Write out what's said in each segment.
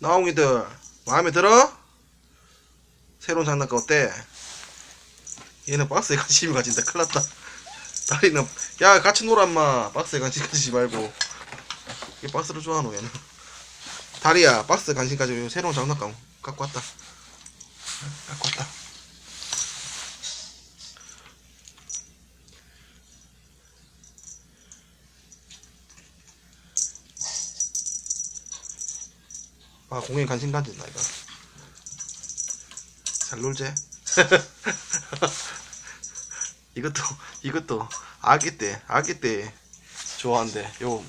나옹이들 마음에 들어? 새로운 장난감 어때? 얘는 박스에 관심이 가진다. 큰일 났다. 다리는 야 같이 놀아 인마. 박스에 관심 가지지 말고. 얘 박스를 좋아하노 얘는. 다리야 박스에 관심 가지고 새로운 장난감 갖고 왔다. 갖고 왔다 아 공에 관심 가진다 이거. 잘 놀지? 이것도 이것도 아기 때 아기 때 좋아한대. 요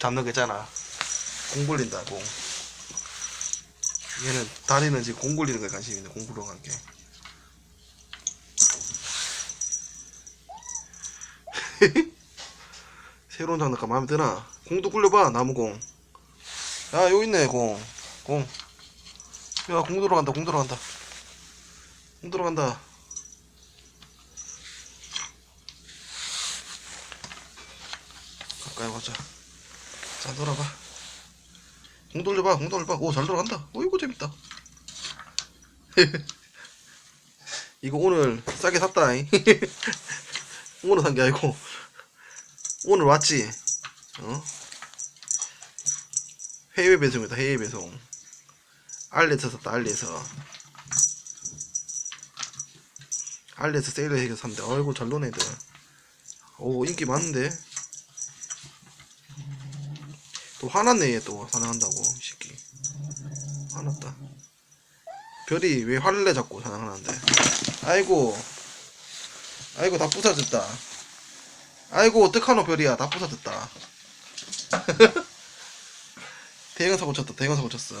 잡는 거 있잖아. 공 굴린다 공. 얘는 다리는 지금 공 굴리는 거에 관심이 있네 공 굴러간 게. 새로운 장난감 마음에 드나? 공도 굴려봐 나무공. 야 여기 있네 공 공. 야, 공 들어간다, 공 들어간다. 공 들어간다. 가까이 가자. 자, 놀아봐. 공 돌려봐, 공 돌려봐. 오, 잘 돌아간다. 어이구, 재밌다. 이거 오늘 싸게 샀다. 잉 오늘 산 게 아니고. 오늘 왔지? 어? 해외 배송이다, 해외 배송. 알리에서 샀다 알리에서. 알리에서 세일을 해서 샀는데 아이고 잘 노네 애들. 오 인기 많은데? 또 화났네 얘또. 사냥한다고 이 새끼. 화났다. 별이 왜 화를 내 자꾸 사냥하는데? 아이고. 아이고 다 부서졌다. 아이고 어떡하노 별이야. 다 부서졌다. 대형 사고 쳤다 대형 사고 쳤어